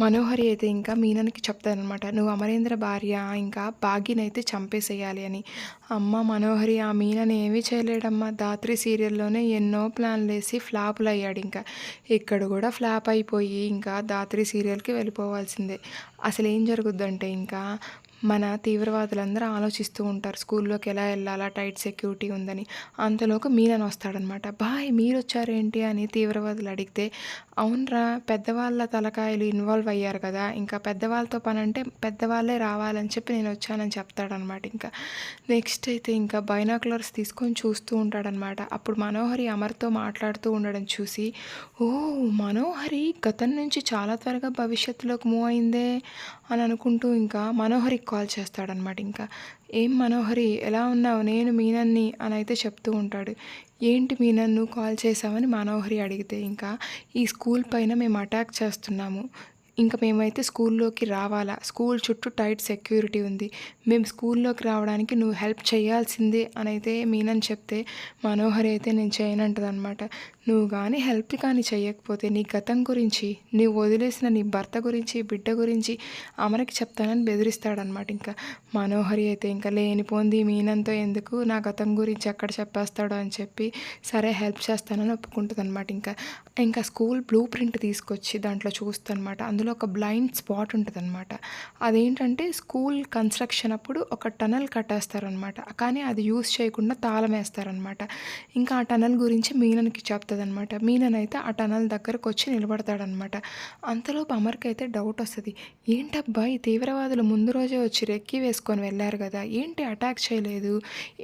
మనోహరి అయితే ఇంకా మీనన్కి చెప్తాదనమాట నువ్వు అమరేంద్ర భార్య ఇంకా భాగ్యనైతే చంపేసేయాలి అని. అమ్మ మనోహరి ఆ మీనని ఏమీ చేయలేడమ్మా. దాత్రి సీరియల్లోనే ఎన్నో ప్లాన్లు వేసి ఫ్లాపులు అయ్యాడు ఇంకా. ఇక్కడ కూడా ఫ్లాప్ అయిపోయి ఇంకా దాత్రి సీరియల్కి వెళ్ళిపోవాల్సిందే. అసలు ఏం జరుగుద్దంటే ఇంకా మన తీవ్రవాదులందరూ ఆలోచిస్తూ ఉంటారు స్కూల్లోకి ఎలా వెళ్ళాలా టైట్ సెక్యూరిటీ ఉందని. అంతలోకి మీనని వస్తాడనమాట. బాయ్ మీరు వచ్చారేంటి అని తీవ్రవాదులు అడిగితే అవునరా పెద్దవాళ్ళ తలకాయలు ఇన్వాల్వ్ అయ్యారు కదా ఇంకా పెద్దవాళ్ళతో పని అంటే పెద్దవాళ్ళే రావాలని చెప్పి నేను వచ్చానని చెప్తాడనమాట ఇంకా. నెక్స్ట్ అయితే ఇంకా బైనాకులర్స్ తీసుకొని చూస్తూ ఉంటాడనమాట. అప్పుడు మనోహరి అమర్తో మాట్లాడుతూ ఉండడం చూసి ఓ మనోహరి గతం నుంచి చాలా త్వరగా భవిష్యత్తులోకి మూవ్ అయిందే అని అనుకుంటూ ఇంకా మనోహరి కాల్ చేస్తాడనమాట. ఇంకా ఏం మనోహరి ఎలా ఉన్నావు? నేను మీనన్ని అని అయితే చెప్తూ ఉంటాడు. ఏంటి మీనన్ నువ్వు కాల్ చేసావని మనోహరి అడిగితే ఇంకా ఈ స్కూల్ పైన మేము అటాక్ చేస్తున్నాము. ఇంకా మేమైతే స్కూల్లోకి రావాలా? స్కూల్ చుట్టూ టైట్ సెక్యూరిటీ ఉంది. మేము స్కూల్లోకి రావడానికి నువ్వు హెల్ప్ చేయాల్సిందే అని అయితే మీనని చెప్తే మనోహరి అయితే నేను చేయనంటదనమాట. నువ్వు కానీ హెల్ప్ కానీ చేయకపోతే నీ గతం గురించి నీవు వదిలేసిన నీ భర్త గురించి బిడ్డ గురించి అమరకి చెప్తానని బెదిరిస్తాడనమాట ఇంకా. మనోహరి అయితే ఇంకా లేనిపోంది మీనంతో ఎందుకు నా గతం గురించి ఎక్కడ చెప్పేస్తాడు అని చెప్పి సరే హెల్ప్ చేస్తానని ఒప్పుకుంటుంది అనమాట ఇంకా. ఇంకా స్కూల్ బ్లూ ప్రింట్ తీసుకొచ్చి దాంట్లో చూస్తానమాట అందులో ఒక బ్లైండ్ స్పాట్ ఉంటుంది అనమాట అదేంటంటే స్కూల్ కన్స్ట్రక్షన్ అప్పుడు ఒక టనల్ కట్టేస్తారనమాట కానీ అది యూస్ చేయకుండా తాళం వేస్తారనమాట ఇంకా ఆ టనల్ గురించి మీనన్కి చెప్తుంది అనమాట మీననైతే ఆ టనల్ దగ్గరకు వచ్చి నిలబడతాడనమాట అంతలోపు అమర్కి అయితే డౌట్ వస్తుంది. ఏంటబ్బా ఈ తీవ్రవాదులు ముందు రోజే వచ్చి రెక్కి వేసుకొని వెళ్ళారు కదా ఏంటి అటాక్ చేయలేదు?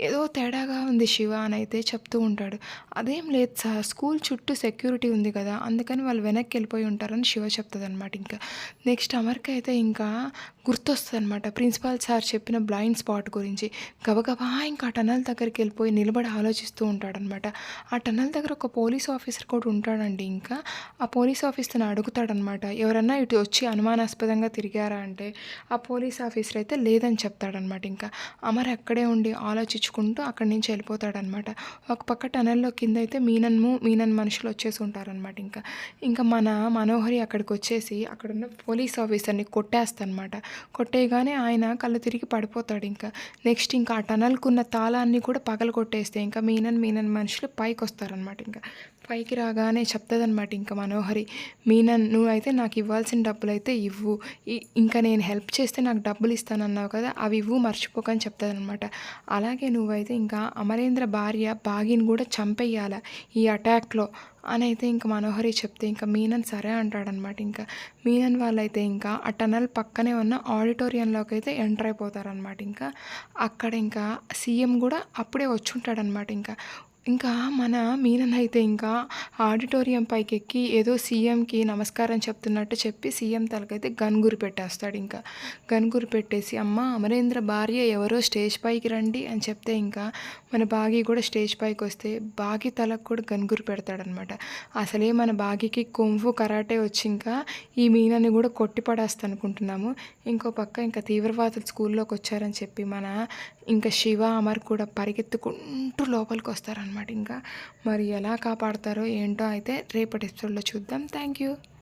ఏదో తేడాగా ఉంది శివ అని అయితే చెప్తూ ఉంటాడు. అదేం లేదు సార్ స్కూల్ చుట్టూ సెక్యూరిటీ ఉంది కదా అందుకని వాళ్ళు వెనక్కి వెళ్ళిపోయి ఉంటారని శివ చెప్తుంది అనమాట ఇంకా. నెక్స్ట్ అమర్కి అయితే ఇంకా గుర్తొస్తుంది అనమాట ప్రిన్సిపాల్ సార్ చెప్పిన బ్లైండ్ స్పాట్ గురించి. గబగబా ఇంకా ఆ టనల్ దగ్గరికి వెళ్ళిపోయి నిలబడి ఆలోచిస్తూ ఉంటాడనమాట ఆ టనల్ దగ్గర ఒక పోలీస్ పోలీస్ ఆఫీసర్ కూడా ఉంటాడండి ఇంకా. ఆ పోలీస్ ఆఫీసర్ని అడుగుతాడనమాట ఎవరన్నా ఇటు వచ్చి అనుమానాస్పదంగా తిరిగారా అంటే? ఆ పోలీస్ ఆఫీసర్ అయితే లేదని చెప్తాడనమాట ఇంకా. అమర్ అక్కడే ఉండి ఆలోచించుకుంటూ అక్కడి నుంచి వెళ్ళిపోతాడనమాట. ఒక పక్క టనల్లో కింద అయితే మీనన్ము మీనన్ మనుషులు వచ్చేసి ఉంటారనమాట ఇంకా. ఇంకా మన మనోహరి అక్కడికి వచ్చేసి అక్కడున్న పోలీస్ ఆఫీసర్ని కొట్టేస్తానమాట. కొట్టేయగానే ఆయన కళ్ళు తిరిగి పడిపోతాడు ఇంకా. నెక్స్ట్ ఇంకా ఆ టనల్కున్న తాళాన్ని కూడా పగల కొట్టేస్తే ఇంకా మీనన్ మీనన్ మనుషులు పైకి వస్తారనమాట ఇంకా. పైకి రాగానే చెప్తుందనమాట ఇంకా మనోహరి మీనన్ నువ్వు అయితే నాకు ఇవ్వాల్సిన డబ్బులు అయితే ఇవ్వు ఇంకా నేను హెల్ప్ చేస్తే నాకు డబ్బులు ఇస్తానన్నావు కదా అవి ఇవ్వు మర్చిపోకని చెప్తుందనమాట అలాగే నువ్వైతే ఇంకా అమరేంద్ర భార్య బాగిని కూడా చంపేయాల ఈ అటాక్లో? అని అయితే ఇంకా మనోహరి చెప్తే ఇంకా మీనన్ సరే అంటాడనమాట ఇంకా. మీనన్ వాళ్ళైతే ఇంకా ఆ టనల్ పక్కనే ఉన్న ఆడిటోరియంలోకి అయితే ఎంటర్ అయిపోతారనమాట ఇంకా. అక్కడ ఇంకా సీఎం కూడా అప్పుడే వచ్చి ఉంటాడనమాట ఇంకా. ఇంకా మన మీనన్ అయితే ఇంకా ఆడిటోరియం పైకి ఎక్కి ఏదో సీఎంకి నమస్కారం చెప్తున్నట్టు చెప్పి సీఎం తలకైతే గన్గురు పెట్టేస్తాడు ఇంకా. గన్గురు పెట్టేసి అమ్మ అమరేంద్ర భార్య ఎవరో స్టేజ్ పైకి రండి అని చెప్తే ఇంకా మన బాగి కూడా స్టేజ్ పైకి వస్తే బాగి తలకు కూడా గన్గురు పెడతాడనమాట. అసలే మన బాగికి కొంఫు కరాటే వచ్చి ఇంకా ఈ మీనని కూడా కొట్టి పడేస్తా అనుకుంటున్నాము. ఇంకో పక్క ఇంకా తీవ్రవాదులు స్కూల్లోకి వచ్చారని చెప్పి మన ఇంకా శివ అమర్ కూడా పరిగెత్తుకుంటూ లోపలికి వస్తారనమాట. ఇంకా మరి ఎలా కాపాడతారో ఏంటో అయితే రేపటి ఎపిసోడ్లో చూద్దాం. Thank you.